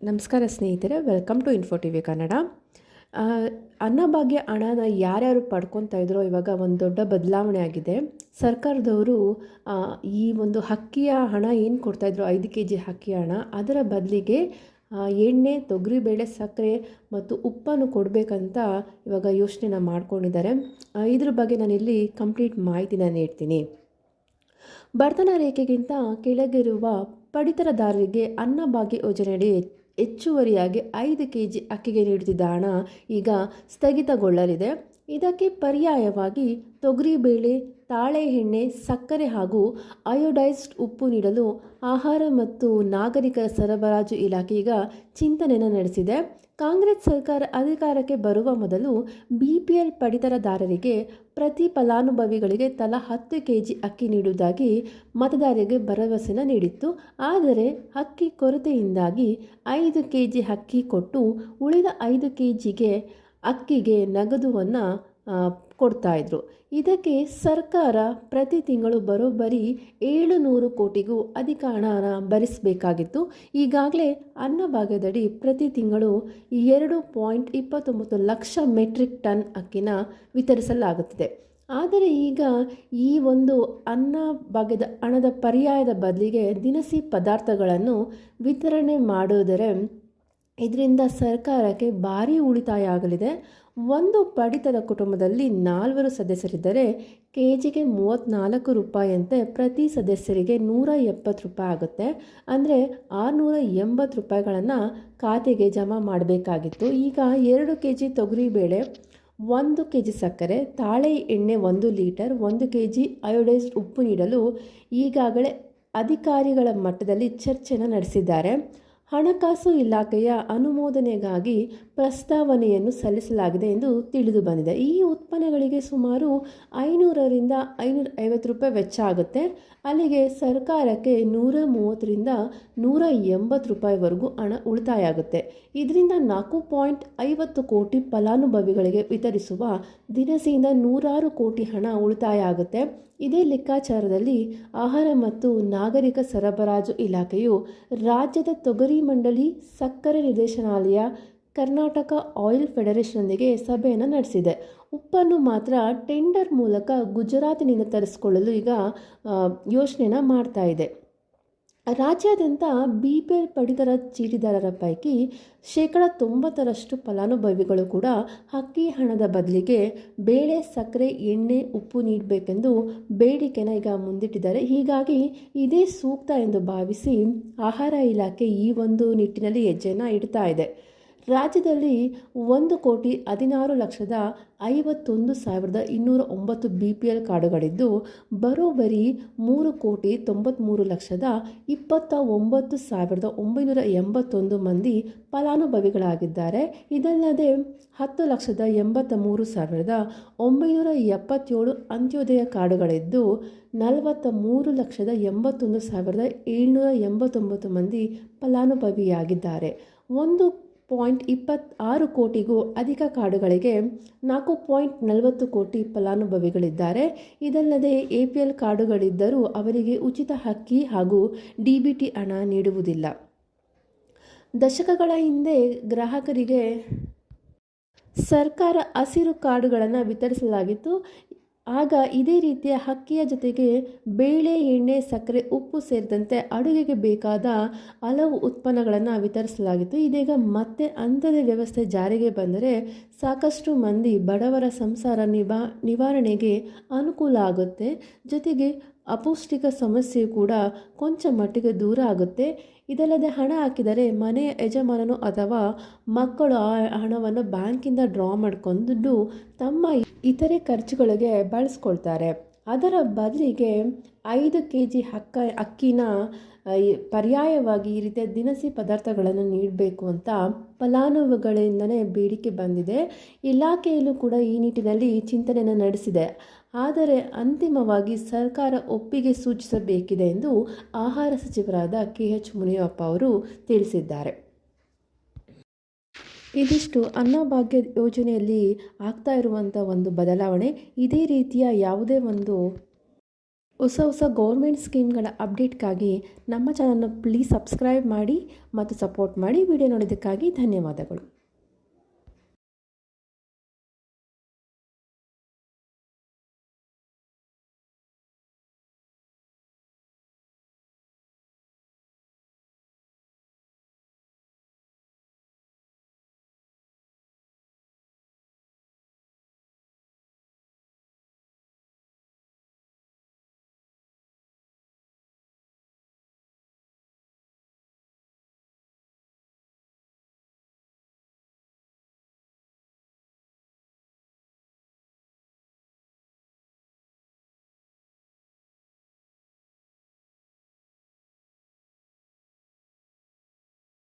ನಮಸ್ಕಾರ ಸ್ನೇಹಿತರೆ welcome to Info T V Kannada Annabhagya ಹಣನ ಯಾರ್ಯಾರು ಪಡ್ಕೊತಾ ಇದ್ರೋ ಇವಾಗ ಒಂದು ದೊಡ್ಡ ಬದಲಾವಣೆ ಆಗಿದೆ. ಸರ್ಕಾರದವರು ಈ ಒಂದು ಅಕ್ಕಿಯ ಹಣ ಏನು ಕೊಡ್ತಾಯಿದ್ರು ಐದು ಕೆ ಜಿ ಅಕ್ಕಿ ಹಣ, ಅದರ ಬದಲಿಗೆ ಎಣ್ಣೆ ತೊಗರಿಬೇಳೆ ಸಕ್ಕರೆ ಮತ್ತು ಉಪ್ಪನ್ನು ಕೊಡಬೇಕಂತ ಇವಾಗ ಯೋಚನೆನ ಮಾಡ್ಕೊಂಡಿದ್ದಾರೆ. ಇದ್ರ ಬಗ್ಗೆ ನಾನಿಲ್ಲಿ ಕಂಪ್ಲೀಟ್ ಮಾಹಿತಿನ ನೀಡ್ತೀನಿ. ಬಡತನ ರೇಖೆಗಿಂತ ಕೆಳಗಿರುವ ಪಡಿತರದಾರರಿಗೆ ಅನ್ನಭಾಗ್ಯ ಯೋಜನೆಯಡಿ ಹೆಚ್ಚುವರಿಯಾಗಿ ಐದು ಕೆ ಜಿ ಅಕ್ಕಿಗೆ ನೀಡುತ್ತಿದ್ದ ಹಣ ಈಗ ಸ್ಥಗಿತಗೊಳ್ಳಲಿದೆ. ಇದಕ್ಕೆ ಪರ್ಯಾಯವಾಗಿ ತೊಗರಿಬೇಳೆ ತಾಳೆ ಎಣ್ಣೆ ಸಕ್ಕರೆ ಹಾಗೂ ಅಯೋಡೈಸ್ಡ್ ಉಪ್ಪು ನೀಡಲು ಆಹಾರ ಮತ್ತು ನಾಗರಿಕ ಸರಬರಾಜು ಇಲಾಖೆ ಈಗ ಚಿಂತನೆಯನ್ನು ನಡೆಸಿದೆ. ಕಾಂಗ್ರೆಸ್ ಸರ್ಕಾರ ಅಧಿಕಾರಕ್ಕೆ ಬರುವ ಮೊದಲು ಬಿ ಪಿ ಎಲ್ ಪಡಿತರದಾರರಿಗೆ ಪ್ರತಿ ಫಲಾನುಭವಿಗಳಿಗೆ ತಲಾ ಹತ್ತು ಕೆ ಜಿ ಅಕ್ಕಿ ನೀಡುವುದಾಗಿ ಮತದಾರರಿಗೆ ಭರವಸೆನ ನೀಡಿತ್ತು. ಆದರೆ ಅಕ್ಕಿ ಕೊರತೆಯಿಂದಾಗಿ ಐದು ಕೆ ಜಿ ಅಕ್ಕಿ ಕೊಟ್ಟು ಉಳಿದ ಐದು ಕೆ ಜಿಗೆ ಅಕ್ಕಿಗೆ ನಗದುವನ್ನು ಕೊಡ್ತಾ ಇದ್ರು ಇದಕ್ಕೆ ಸರ್ಕಾರ ಪ್ರತಿ ತಿಂಗಳು ಬರೋಬ್ಬರಿ ಏಳು ನೂರು ಕೋಟಿಗೂ ಅಧಿಕ ಹಣನ ಭರಿಸಬೇಕಾಗಿತ್ತು. ಈಗಾಗಲೇ ಅನ್ನಭಾಗ್ಯದಡಿ ಪ್ರತಿ ತಿಂಗಳು ಎರಡು ಪಾಯಿಂಟ್ ಇಪ್ಪತ್ತೊಂಬತ್ತು ಲಕ್ಷ ಮೆಟ್ರಿಕ್ ಟನ್ ಅಕ್ಕಿನ ವಿತರಿಸಲಾಗುತ್ತಿದೆ. ಆದರೆ ಈಗ ಈ ಒಂದು ಅನ್ನ ಭಾಗ್ಯದ ಹಣದ ಪರ್ಯಾಯದ ಬದಲಿಗೆ ದಿನಸಿ ಪದಾರ್ಥಗಳನ್ನು ವಿತರಣೆ ಮಾಡೋದರೆ ಇದರಿಂದ ಸರ್ಕಾರಕ್ಕೆ ಭಾರಿ ಉಳಿತಾಯ ಆಗಲಿದೆ. ಒಂದು ಪಡಿತರ ಕುಟುಂಬದಲ್ಲಿ ನಾಲ್ವರು ಸದಸ್ಯರಿದ್ದರೆ ಕೆ ಜಿಗೆ ಮೂವತ್ತ್ನಾಲ್ಕು ರೂಪಾಯಿಯಂತೆ ಪ್ರತಿ ಸದಸ್ಯರಿಗೆ ನೂರ ಎಪ್ಪತ್ತು ರೂಪಾಯಿ ಆಗುತ್ತೆ. ಅಂದರೆ ಆರುನೂರ ಎಂಬತ್ತು ರೂಪಾಯಿಗಳನ್ನು ಖಾತೆಗೆ ಜಮಾ ಮಾಡಬೇಕಾಗಿತ್ತು. ಈಗ ಎರಡು ಕೆ ಜಿ ತೊಗರಿಬೇಳೆ ಒಂದು ಕೆ ಜಿ ಸಕ್ಕರೆ, ತಾಳೆ ಎಣ್ಣೆ ಒಂದು ಲೀಟರ್, ಒಂದು ಕೆ ಜಿ ಅಯೋಡೈಸ್ಡ್ ಉಪ್ಪು ನೀಡಲು ಈಗಾಗಲೇ ಅಧಿಕಾರಿಗಳ ಮಟ್ಟದಲ್ಲಿ ಚರ್ಚೆನ ನಡೆಸಿದ್ದಾರೆ. ಹಣಕಾಸು ಇಲಾಖೆಯ ಅನುಮೋದನೆಗಾಗಿ ಪ್ರಸ್ತಾವನೆಯನ್ನು ಸಲ್ಲಿಸಲಾಗಿದೆ ಎಂದು ತಿಳಿದು ಬಂದಿದೆ. ಈ ಉತ್ಪನ್ನಗಳಿಗೆ ಸುಮಾರು ಐನೂರರಿಂದ ಐನೂರ ಐವತ್ತು ರೂಪಾಯಿ ವೆಚ್ಚ ಆಗುತ್ತೆ. ಅಲ್ಲಿಗೆ ಸರ್ಕಾರಕ್ಕೆ ನೂರ ಮೂವತ್ತರಿಂದ ನೂರ ಎಂಬತ್ತು ರೂಪಾಯಿವರೆಗೂ ಹಣ ಉಳಿತಾಯ ಆಗುತ್ತೆ ಇದರಿಂದ ನಾಲ್ಕು ಪಾಯಿಂಟ್ ಐವತ್ತು ಕೋಟಿ ಫಲಾನುಭವಿಗಳಿಗೆ ವಿತರಿಸುವ ದಿನಸಿಯಿಂದ ನೂರಾರು ಕೋಟಿ ಹಣ ಉಳಿತಾಯ ಆಗುತ್ತೆ ಇದೇ ಲೆಕ್ಕಾಚಾರದಲ್ಲಿ ಆಹಾರ ಮತ್ತು ನಾಗರಿಕ ಸರಬರಾಜು ಇಲಾಖೆಯು ರಾಜ್ಯದ ತೊಗರಿ ಮಂಡಳಿ ಸಕ್ಕರೆ ನಿರ್ದೇಶನಾಲಯ, ಕರ್ನಾಟಕ ಆಯಿಲ್ ಫೆಡರೇಷನ್ನೊಂದಿಗೆ ಸಭೆಯನ್ನು ನಡೆಸಿದೆ. ಉಪ್ಪನ್ನು ಮಾತ್ರ ಟೆಂಡರ್ ಮೂಲಕ ಗುಜರಾತಿನಿಂದ ತರಿಸಿಕೊಳ್ಳಲು ಈಗ ಯೋಚನೆನ ಮಾಡ್ತಾ ಇದೆ. ರಾಜ್ಯಾದ್ಯಂತ ಬಿ ಪಿ ಎಲ್ ಪಡಿತರ ಚೀಟಿದಾರರ ಪೈಕಿ ಶೇಕಡ ತೊಂಬತ್ತರಷ್ಟು ಫಲಾನುಭವಿಗಳು ಕೂಡ ಅಕ್ಕಿ ಹಣದ ಬದಲಿಗೆ ಬೇಳೆ, ಸಕ್ಕರೆ, ಎಣ್ಣೆ, ಉಪ್ಪು ನೀಡಬೇಕೆಂದು ಬೇಡಿಕೆನ ಈಗ ಮುಂದಿಟ್ಟಿದ್ದಾರೆ. ಹೀಗಾಗಿ ಇದೇ ಸೂಕ್ತ ಎಂದು ಭಾವಿಸಿ ಆಹಾರ ಇಲಾಖೆ ಈ ಒಂದು ನಿಟ್ಟಿನಲ್ಲಿ ಹೆಜ್ಜೆನ ಇಡ್ತಾ ಇದೆ. ರಾಜ್ಯದಲ್ಲಿ ಒಂದು ಕೋಟಿ ಹದಿನಾರು ಲಕ್ಷದ ಐವತ್ತೊಂದು ಸಾವಿರದ ಇನ್ನೂರ ಒಂಬತ್ತು ಬಿ ಪಿ ಎಲ್ ಕಾರ್ಡುಗಳಿದ್ದು, ಬರೋಬ್ಬರಿ ಮೂರು ಕೋಟಿ ತೊಂಬತ್ತ್ಮೂರು ಲಕ್ಷದ ಇಪ್ಪತ್ತ ಒಂಬತ್ತು ಸಾವಿರದ ಒಂಬೈನೂರ ಎಂಬತ್ತೊಂದು ಮಂದಿ ಫಲಾನುಭವಿಗಳಾಗಿದ್ದಾರೆ. ಇದಲ್ಲದೆ ಹತ್ತು ಲಕ್ಷದ ಎಂಬತ್ತ ಮೂರು ಸಾವಿರದ ಒಂಬೈನೂರ ಎಪ್ಪತ್ತೇಳು ಅಂತ್ಯೋದಯ ಕಾರ್ಡುಗಳಿದ್ದು, ನಲವತ್ತ ಮೂರು ಲಕ್ಷದ ಎಂಬತ್ತೊಂದು ಸಾವಿರದ ಏಳ್ನೂರ ಎಂಬತ್ತೊಂಬತ್ತು ಮಂದಿ ಫಲಾನುಭವಿಯಾಗಿದ್ದಾರೆ. ಒಂದು ಪಾಯಿಂಟ್ ಇಪ್ಪತ್ತಾರು ಕೋಟಿಗೂ ಅಧಿಕ ಕಾರ್ಡುಗಳಿಗೆ ನಾಲ್ಕು ಪಾಯಿಂಟ್ ನಲವತ್ತು ಕೋಟಿ ಫಲಾನುಭವಿಗಳಿದ್ದಾರೆ. ಇದಲ್ಲದೆ ಎ ಪಿ ಎಲ್ ಕಾರ್ಡುಗಳಿದ್ದರೂ ಅವರಿಗೆ ಉಚಿತ ಹಕ್ಕಿ ಹಾಗೂ ಡಿ ಬಿ ಟಿ ಹಣ ನೀಡುವುದಿಲ್ಲ. ದಶಕಗಳ ಹಿಂದೆ ಗ್ರಾಹಕರಿಗೆ ಸರ್ಕಾರ ಹಸಿರು ಕಾರ್ಡುಗಳನ್ನು ವಿತರಿಸಲಾಗಿತ್ತು. ಆಗ ಇದೇ ರೀತಿಯ ಹಕ್ಕಿಯ ಜೊತೆಗೆ ಬೇಳೆ, ಎಣ್ಣೆ, ಸಕ್ಕರೆ, ಉಪ್ಪು ಸೇರಿದಂತೆ ಅಡುಗೆಗೆ ಬೇಕಾದ ಹಲವು ಉತ್ಪನ್ನಗಳನ್ನು ವಿತರಿಸಲಾಗಿತ್ತು. ಇದೀಗ ಮತ್ತೆ ಅಂಥದೇ ವ್ಯವಸ್ಥೆ ಜಾರಿಗೆ ಬಂದರೆ ಸಾಕಷ್ಟು ಮಂದಿ ಬಡವರ ಸಂಸಾರ ನಿವಾ, ನಿವಾರಣೆಗೆ ಅನುಕೂಲ ಆಗುತ್ತೆ. ಜೊತೆಗೆ ಅಪೌಷ್ಟಿಕ ಸಮಸ್ಯೆ ಕೂಡ ಕೊಂಚ ಮಟ್ಟಿಗೆ ದೂರ ಆಗುತ್ತೆ. ಇದಲ್ಲದೆ ಹಣ ಹಾಕಿದರೆ ಮನೆಯ ಯಜಮಾನನು ಅಥವಾ ಮಕ್ಕಳು ಆ ಹಣವನ್ನು ಬ್ಯಾಂಕಿಂದ ಡ್ರಾ ಮಾಡಿಕೊಂಡು ತಮ್ಮ ಇತರೆ ಖರ್ಚುಗಳಿಗೆ ಬಳಸ್ಕೊಳ್ತಾರೆ. ಅದರ ಬದಲಿಗೆ ಐದು ಕೆ ಜಿ ಅಕ್ಕ, ಅಕ್ಕಿನ ಪರ್ಯಾಯವಾಗಿ ಈ ರೀತಿಯ ದಿನಸಿ ಪದಾರ್ಥಗಳನ್ನು ನೀಡಬೇಕು ಅಂತ ಫಲಾನುಭವಿಗಳಿಂದಲೇ ಬೇಡಿಕೆ ಬಂದಿದೆ. ಇಲಾಖೆಯಲ್ಲೂ ಕೂಡ ಈ ನಿಟ್ಟಿನಲ್ಲಿ ಚಿಂತನೆಯನ್ನು ನಡೆಸಿದೆ. ಆದರೆ ಅಂತಿಮವಾಗಿ ಸರ್ಕಾರ ಒಪ್ಪಿಗೆ ಸೂಚಿಸಬೇಕಿದೆ ಎಂದು ಆಹಾರ ಸಚಿವರಾದ ಕೆ ಎಚ್ ಮುನಿಯಪ್ಪ ಅವರು ತಿಳಿಸಿದ್ದಾರೆ. ಇದಿಷ್ಟು ಅನ್ನಭಾಗ್ಯ ಯೋಜನೆಯಲ್ಲಿ ಆಗ್ತಾ ಇರುವಂಥ ಒಂದು ಬದಲಾವಣೆ, ಇದೇ ರೀತಿಯ ಯಾವುದೇ ಒಂದು ಹೊಸ ಹೊಸ ಗೌರ್ಮೆಂಟ್ ಸ್ಕೀಮ್ಗಳ ಅಪ್ಡೇಟ್ಗಾಗಿ ನಮ್ಮ ಚಾನಲ್ನ ಪ್ಲೀಸ್ ಸಬ್ಸ್ಕ್ರೈಬ್ ಮಾಡಿ ಮತ್ತು ಸಪೋರ್ಟ್ ಮಾಡಿ ವಿಡಿಯೋ ನೋಡಿದ್ದಕ್ಕಾಗಿ ಧನ್ಯವಾದಗಳು.